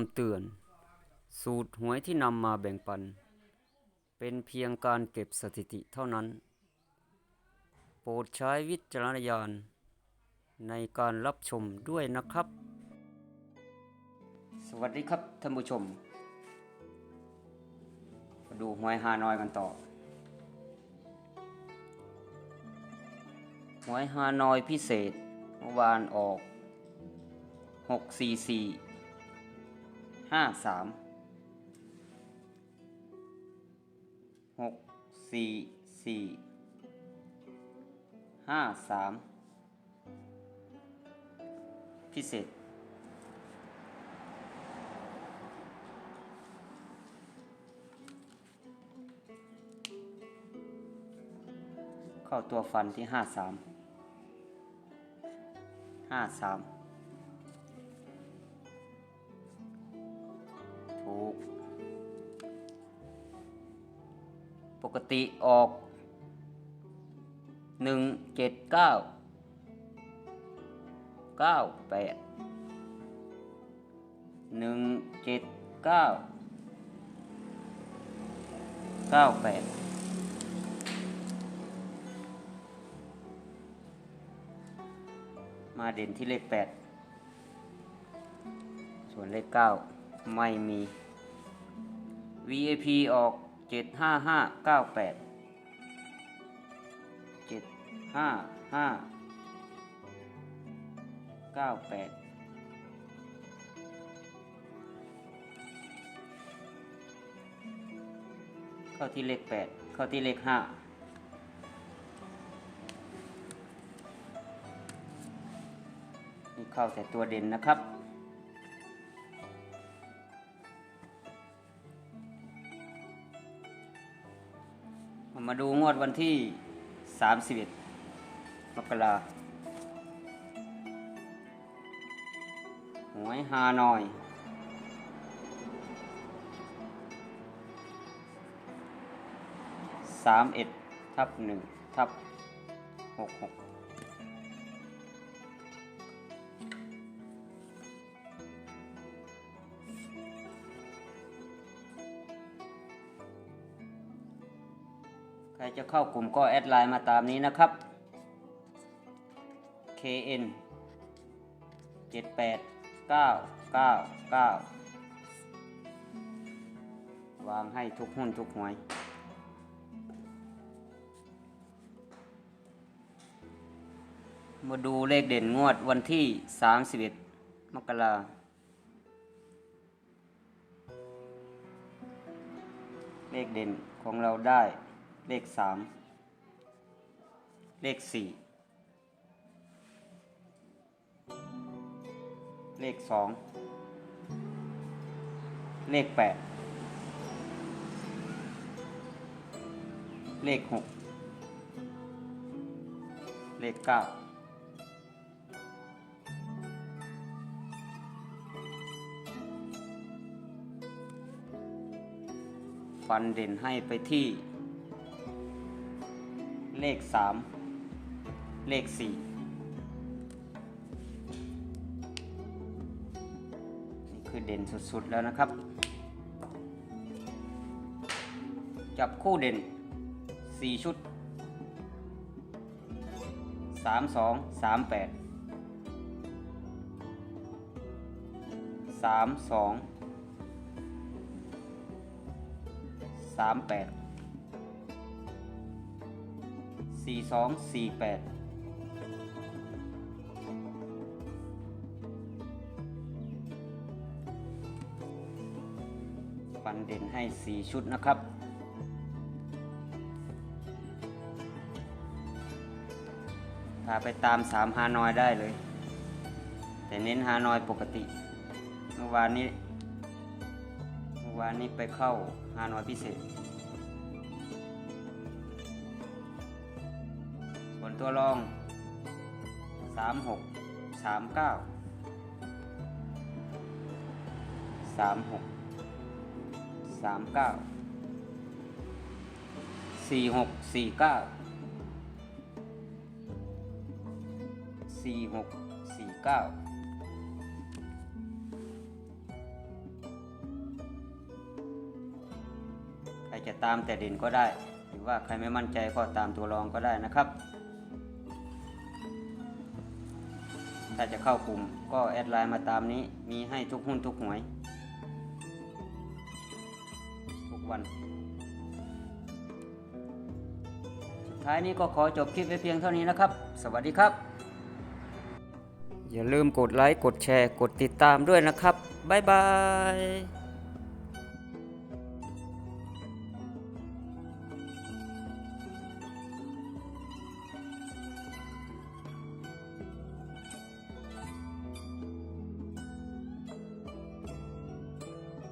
ำเตือน สูตรหวยที่นำมาแบ่งปัน เป็นเพียงการเก็บสถิติเท่านั้น โปรดใช้วิจารณญาณ ในการรับชมด้วยนะครับ สวัสดีครับท่านผู้ชมมาดูหวยฮานอยกันต่อ หวยฮานอยพิเศษเมื่อวานออกหกสี่สี่ ห้าสามหกสี่สี่ห้าสามพิเศษเข้าตัวฟันที่ห้าสามห้าสาม กติออกหนึ่งเจ็ดเก้าเก้าแปดหนึ่งเจ็ดเก้าเก้าแปดมาเด่นที่เลขแปดส่วนเลขเก้าไม่มี VAP ออก เจ็ดห้าห้าเก้าแปดเจ็ดห้าห้าเก้าแปดเข้าที่เลขแปดเข้าที่เลขห้านี่เข้าแต่ตัวเด่นนะครับ มาดูงวดวันที่ 31มกราหวยฮานอยสามเอ็ดทับหนึ่งทับหกหก รจะเข้ากลุ่มก็แอดไลน์มาตามนี้นะครับ KN เจ็ดแปดเก้าเก้าเก้าวางให้ทุกหุ้นทุกหวย มาดูเลขเด่นงวดวันที่ 31 มกราเลขเด่นของเราได้ เลข3เลข4เลข2เลข8เลข6เลข9ฟันเด่นให้ไปที่ เลขสามเลขสี่นี่คือเด่นสุดๆแล้วนะครับ จับคู่เด่นสี่ชุดสามสองสา มแปดสามสองสามแปดสี่สองสี่แปดฟันเด่นให้สี่ชุดนะครับพาไปตามสามฮานอยได้เลย แต่เน้นฮานอยปกติ เมื่อวานนี้ เมื่อวานนี้ไปเข้าฮานอยพิเศษ ตัวรอง 36 39 36 39 สี่หกสี่เก้าสี่หกสี่เก้าใครจะตามแต่เด่นก็ได้ หรือว่าใครไม่มั่นใจก็ตามตัวรองก็ได้นะครับ ถ้าจะเข้ากลุ่มก็แอดไลน์มาตามนี้มีให้ทุกหุ้นทุกหวย ทุกวัน สุดท้ายนี้ก็ขอจบคลิปไว้เพียงเท่านี้นะครับ สวัสดีครับ อย่าลืมกดไลค์ กดแชร์ กดติดตามด้วยนะครับ บ๊ายบาย